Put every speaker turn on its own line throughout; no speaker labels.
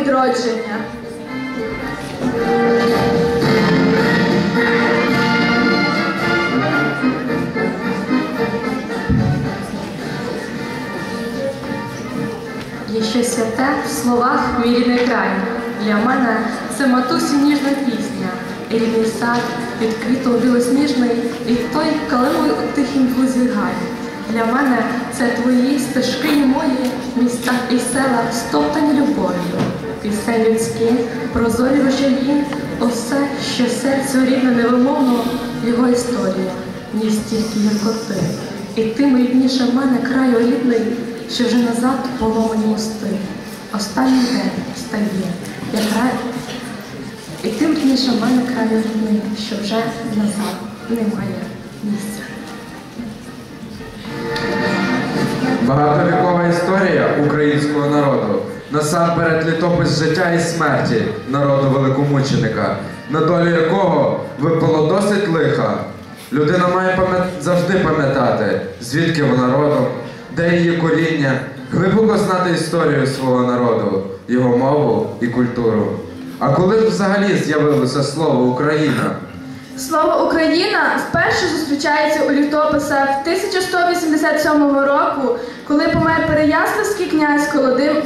відродження.
Є щось святе в словах мій рідний край. Для мене це матусі ніжна пісня. І рідний сад під квітом білосніжний, і той калиною у тихім блузі гай. Для мене це твої стежки і мої, міста і села, стоптані любов'ю. Пісень людські, прозорі рушаї, усе, що серцю рідне невимовно, його історія, ні стільки гіркоти. І тим рідніше в мене краю рідний, що вже назад поломані мости. Останній день стає, як рай. І тим рідніше в мене краю рідний, що вже назад немає місця.
Багатовікова історія українського народу. Насамперед літопис життя і смерті народу великомученика, на долю якого випало досить лиха. Людина має пам'ят... завжди пам'ятати, звідки вона родом, де її коріння, глибоко знати історію свого народу, його мову і культуру. А коли ж взагалі з'явилося слово Україна?
Слово Україна вперше зустрічається у літописах 1187 року, коли помер Переяславський князь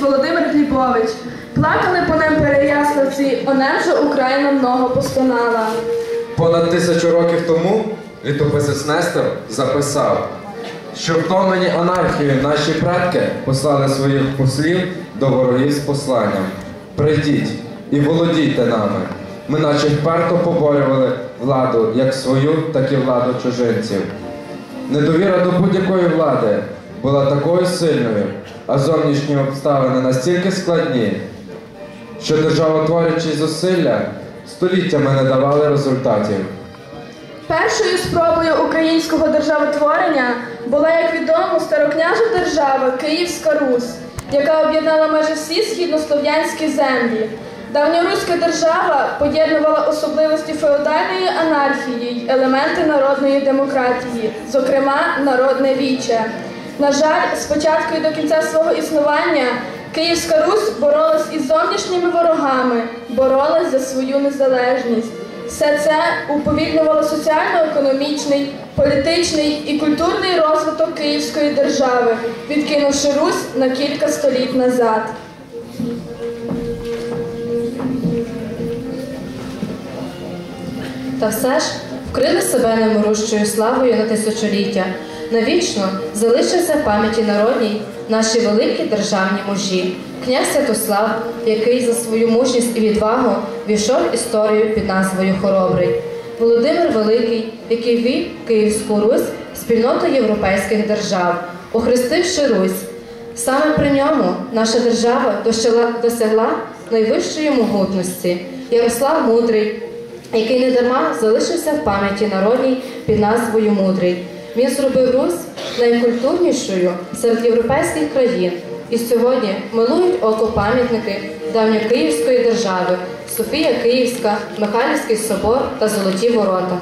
Володимир Глібович. Плакали по ним переяславці, онем Україна много постонала.
Понад тисячу років тому літописець Нестор записав, що втомлені анархією наші предки послали своїх послів до ворогів з посланням. Прийдіть і володійте нами. Ми наче вперто поборювали владу як свою, так і владу чужинців. Недовіра до будь-якої влади була такою сильною, а зовнішні обставини настільки складні, що державотворючі зусилля століттями не давали результатів.
Першою спробою українського державотворення була, як відомо, старокняжа держава Київська Русь, яка об'єднала майже всі східнослов'янські землі. Давньоруська держава поєднувала особливості феодальної анархії й елементи народної демократії, зокрема народне віче. На жаль, спочатку і до кінця свого існування Київська Русь боролась із зовнішніми ворогами, боролась за свою незалежність. Все це уповільнювало соціально-економічний, політичний і культурний розвиток Київської держави, відкинувши Русь на кілька століть назад.
Та все ж вкрили себе немирущою славою на тисячоліття. Навічно залишився в пам'яті народній наші великі державні мужі. Князь Святослав, який за свою мужність і відвагу війшов історію під назвою Хоробрий. Володимир Великий, який вів Київську Русь спільноту європейських держав, охрестивши Русь. Саме при ньому наша держава досягла найвищої могутності. Ярослав Мудрий, який недарма залишився в пам'яті народній під назвою Мудрий. Він зробив Русь найкультурнішою серед європейських країн. І сьогодні милують око пам'ятники давньокиївської держави Софія Київська, Михайлівський собор та Золоті Ворота.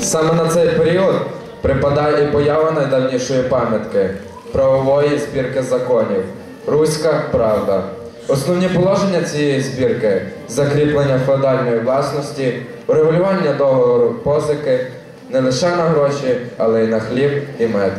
Саме на цей період припадає і поява найдавнішої пам'ятки правової збірки законів Руська правда. Основні положення цієї збірки закріплення феодальної власності, урегулювання договору позики не лише на гроші, але й на хліб і мед.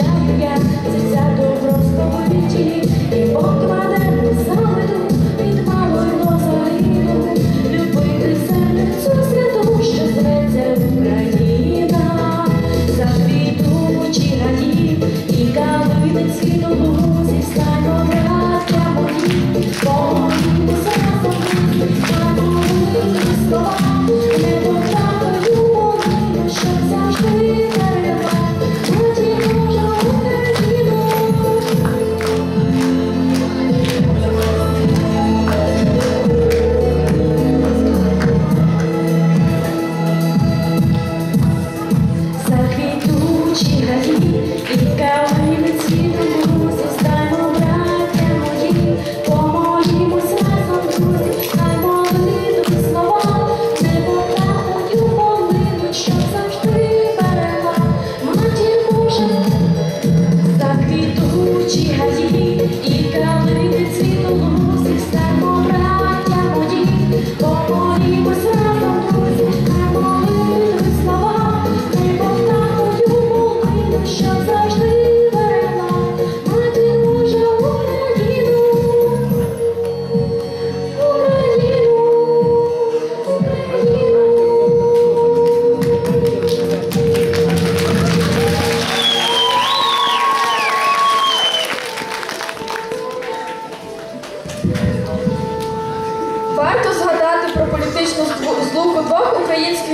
День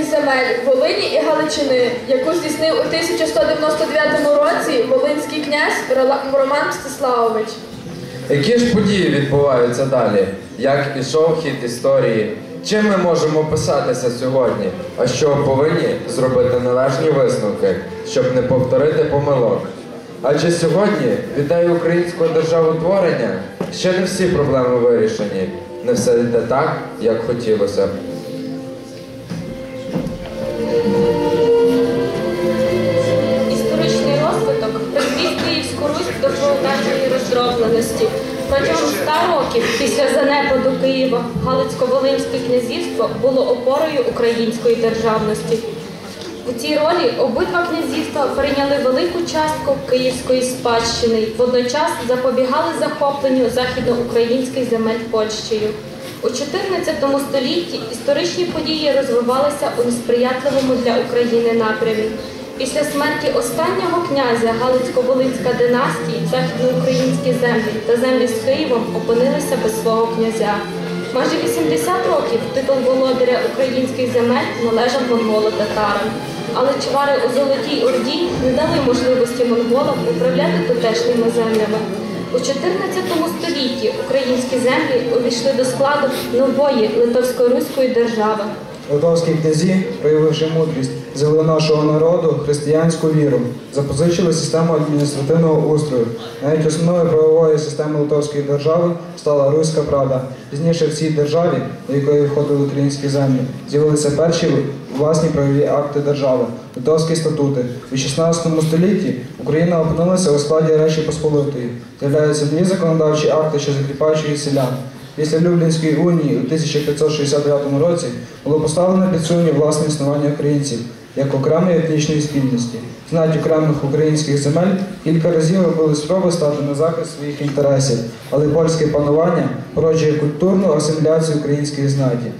земель Волині і Галичини, яку здійснив у 1199 році волинський князь Роман Мстиславович.
Які ж події відбуваються далі? Як ішов хід історії? Чим ми можемо писатися сьогодні? А що повинні зробити належні висновки, щоб не повторити помилок? Адже сьогодні, в ідеї українського державотворення, ще не всі проблеми вирішені. Не все йде так, як хотілося б.
Протягом ста років після занепаду Києва Галицько-Волинське князівство було опорою української державності. У цій ролі обидва князівства прийняли велику частку київської спадщини, водночас запобігали захопленню західноукраїнських земель Польщею. У 14 столітті історичні події розвивалися у несприятливому для України напрямі. Після смерті останнього князя Галицько-Волинська династії західноукраїнські землі та землі з Києвом опинилися без свого князя. Майже 80 років титул володаря українських земель належав монголо-татарам. Але чвари у Золотій Орді не дали можливості монголам управляти тутешніми землями. У 14 столітті українські землі увійшли до складу нової Литовсько-Руської держави.
Литовські князі, проявивши мудрість, взяли нашого народу християнську віру, запозичили систему адміністративного устрою. Навіть основною правової системи Литовської держави стала Руська Правда. Пізніше в цій державі, до якої входили українські землі, з'явилися перші власні правові акти держави, литовські статути. У 16 столітті Україна опинилася у складі Речі Посполитої. З'являються нові законодавчі акти, що закріпачують селян. Після Люблінської унії у 1569 році було поставлено під сумнів власне існування українців як окремої етнічної спільності. Знать окремих українських земель кілька разів робили спроби стати на захист своїх інтересів, але польське панування породжує культурну асиміляцію української знаті.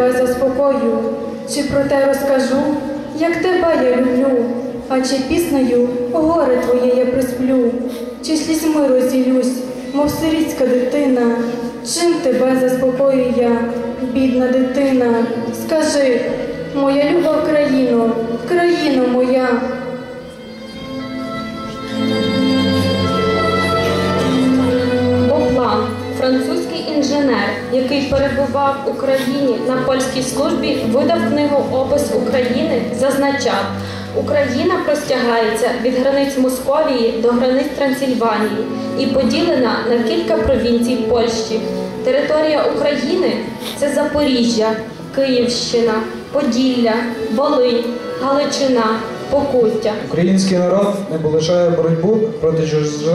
Тебе заспокою, чи про те розкажу, як тебе я люблю, а чи піснею горе твоє я присплю, чи слізьми розділюсь,
мов сирітська дитина. Чим тебе заспокоюю я, бідна дитина? Скажи, моя люба Україно, країно моя.
Боплан, французький інженер, який перебував в Україні на польській службі, видав книгу Опис України, зазначав, Україна простягається від границь Московії до границь Трансильванії і поділена на кілька провінцій Польщі. Територія України це Запоріжжя, Київщина, Поділля, Волинь, Галичина, Покуття.
Український народ не полишає боротьбу проти чуз-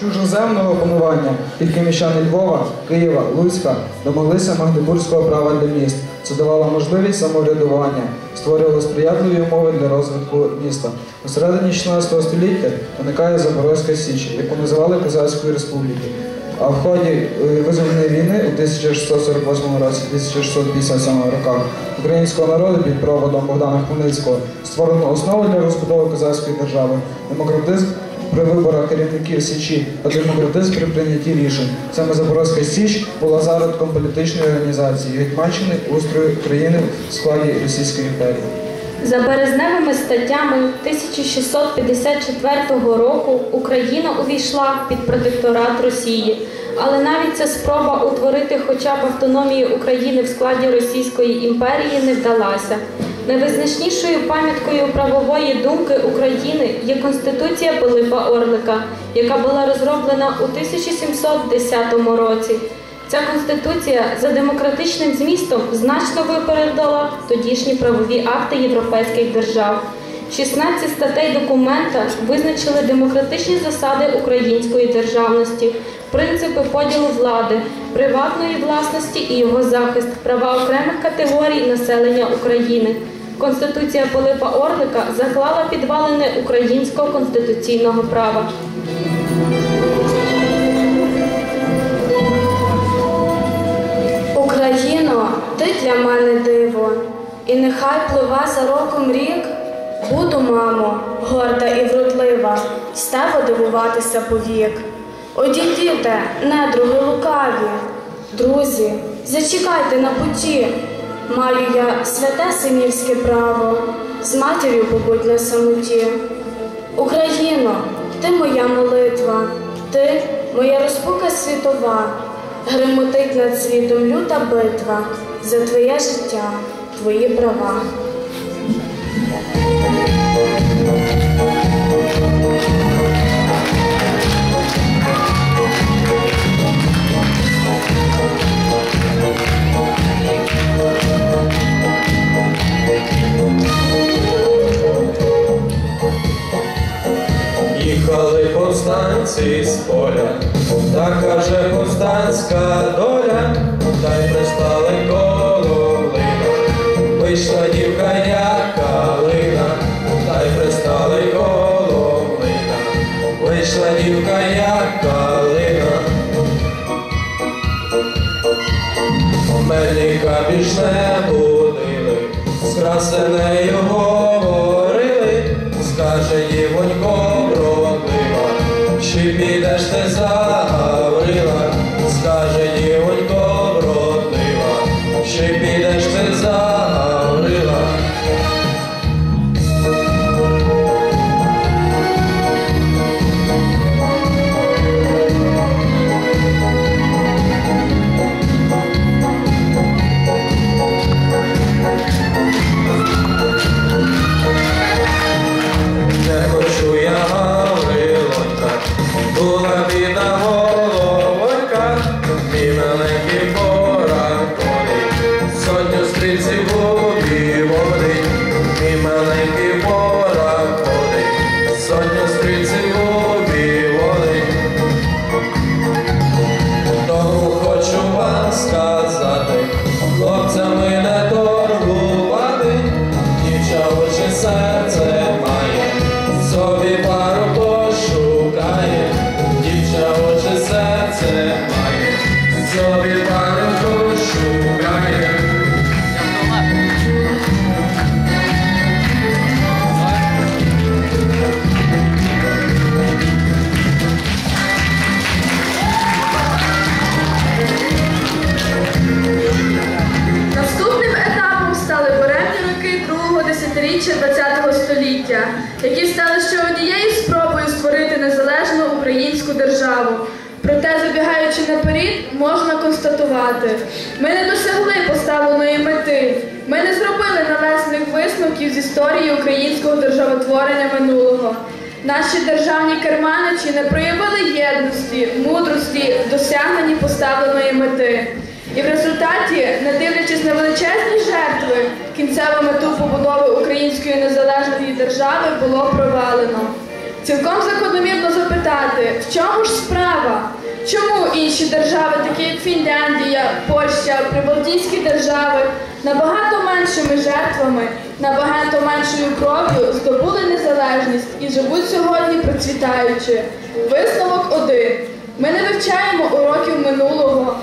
чужоземного панування. Тільки міщани Львова, Києва, Луцька домоглися магдебурзького права для міст. Це давало можливість самоврядування, створювало сприятливі умови для розвитку міста. У середині 16 століття виникає Запорозька Січ, яку називали Козацькою республікою. А в ході е, визвольної війни у 1648 році 1657 роках українського народу під проводом Богдана Хмельницького створено основу для розбудови козацької держави, демократизм при виборах керівників Січі та демократизм при прийнятті рішень. Саме Запорозька Січ була зародком політичної організації Гетьманщини устрою країни в складі Російської імперії.
За березневими статтями 1654 року Україна увійшла під протекторат Росії, але навіть ця спроба утворити хоча б автономію України в складі Російської імперії не вдалася. Найвизначнішою пам'яткою правової думки України є Конституція Пилипа Орлика, яка була розроблена у 1710 році. Ця конституція за демократичним змістом значно випередила тодішні правові акти європейських держав. 16 статей документа визначили демократичні засади української державності, принципи поділу влади, приватної власності і його захист, права окремих категорій населення України. Конституція Пилипа Орлика заклала підвалини українського конституційного права.
Україно, ти для мене диво, і нехай плива за роком рік. Буду, мамо, горда і вродлива, з тебе дивуватися повік. Одійдіте, недруги лукаві, друзі, зачекайте на путі. Маю я святе синівське право, з матір'ю побудь на самоті. Україно, ти моя молитва, ти моя розпука світова, гремотить над світом люта битва за твоє життя, твої права.
Вийшла дівка як калина. Мельника більш не будили, з красенею
державу. Проте, забігаючи наперед, можна констатувати, ми не досягли поставленої мети. Ми не зробили належних висновків з історії українського державотворення минулого. Наші державні керманичі не проявили єдності, мудрості в досягненні поставленої мети. І в результаті, не дивлячись на величезні жертви, кінцеву мету побудови української незалежної держави було провалено. Цілком закономірно запитати, в чому ж справа? Чому інші держави, такі як Фінляндія, Польща, Прибалтійські держави, набагато меншими жертвами, набагато меншою кров'ю здобули незалежність і живуть сьогодні процвітаючи? Висновок один. Ми не вивчаємо уроків минулого,